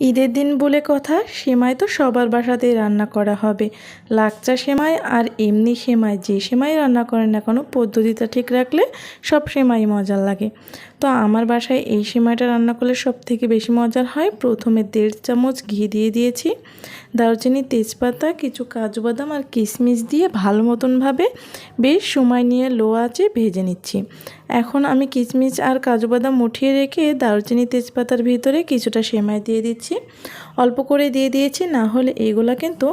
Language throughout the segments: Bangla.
ঈদের দিন বলে কথা, সেমাই তো সবার বাসাতেই রান্না করা হবে। লাকচা সেমাই আর এমনি সেমাই, যে সেমাই রান্না করেন না কোনো, পদ্ধতিটা ঠিক রাখলে সব সেমাই মজার লাগে। তো আমার বাসায় এই সেমাইটা রান্না করলে সব থেকে বেশি মজার হয়। প্রথমে দেড় চামচ ঘি দিয়ে দিয়েছি, দারুচিনি, তেজপাতা, কিছু কাজু বাদাম আর কিশমিশ দিয়ে ভালো মতনভাবে বেশ সময় নিয়ে লো আঁচে ভেজে নিচ্ছি। এখন আমি কিশমিশ আর কাজু বাদাম উঠিয়ে রেখে দারুচিনি, তেজপাতার ভিতরে কিছুটা সেমাই দিয়ে দিচ্ছি। অল্প করে দিয়ে দিয়েছি, না হলে এগুলো কিন্তু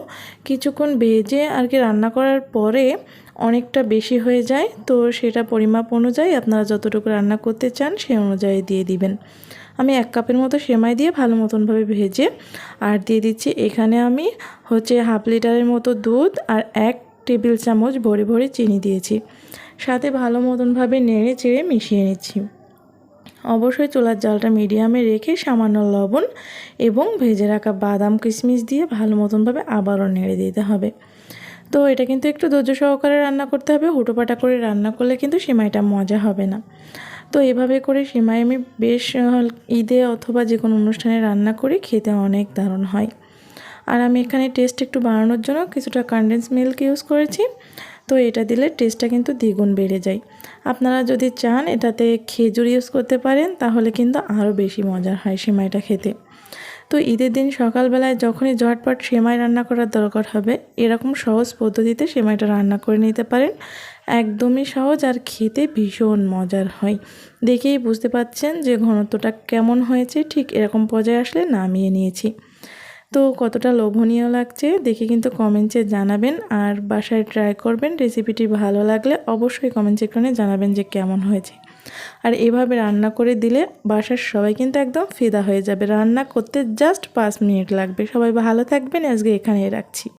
কিছুক্ষণ ভেজে আর কি রান্না করার পরে অনেকটা বেশি হয়ে যায়, তো সেটা পরিমাপ অনুযায়ী আপনারা যতটুকু রান্না করতে চান সেই অনুযায়ী দিয়ে দিবেন। আমি এক কাপের মতো সেমাই দিয়ে ভালো মতনভাবে ভেজে, আর দিয়ে দিচ্ছি এখানে আমি হচ্ছে হাফ লিটারের মতো দুধ আর এক টেবিল চামচ ভরে ভরে চিনি দিয়েছি। সাথে ভালো মতনভাবে নেড়ে চেড়ে মিশিয়ে নিচ্ছি। অবশ্যই চুলার জালটা মিডিয়ামে রেখে সামান্য লবণ এবং ভেজে রাখা বাদাম কিশমিশ দিয়ে ভালো মতনভাবে আবারও নেড়ে দিতে হবে। তো এটা কিন্তু একটু ধৈর্য সহকারে রান্না করতে হবে, হুটোপাটা করে রান্না করলে কিন্তু সেমাইটা মজা হবে না। তো এভাবে করে সেমাই আমি বেশ ঈদে অথবা যে কোনো অনুষ্ঠানে রান্না করি, খেতে অনেক দারুণ হয়। আর আমি এখানে টেস্ট একটু বাড়ানোর জন্য কিছুটা কনডেন্স মিল্ক ইউজ করেছি। তো এটা দিলে টেস্টটা কিন্তু দ্বিগুণ বেড়ে যায়। আপনারা যদি চান এটাতে খেজুর ইউজ করতে পারেন, তাহলে কিন্তু আরও বেশি মজার হয় সেমাইটা খেতে। তো ঈদের দিন সকালবেলায় যখনই ঝটপট সেমাই রান্না করার দরকার হবে, এরকম সহজ পদ্ধতিতে সেমাইটা রান্না করে নিতে পারেন। একদমই সহজ আর খেতে ভীষণ মজার হয়। দেখেই বুঝতে পাচ্ছেন যে ঘনত্বটা কেমন হয়েছে, ঠিক এরকম পর্যায়ে আসলে নামিয়ে নিয়েছি। তো কতটা লোভনীয় লাগছে দেখে কিন্তু কমেন্টসে জানাবেন, আর বাসায় ট্রাই করবেন রেসিপিটি ভালো লাগলে অবশ্যই কমেন্ট সেকশনে জানাবেন যে কেমন হয়েছে। আর এভাবে রান্না করে দিলে বাসার সবাই কিন্তু একদম ফিদা হয়ে যাবে। রান্না করতে জাস্ট পাঁচ মিনিট লাগবে। সবাই ভালো থাকবেন। আজকে এখানেই রাখছি।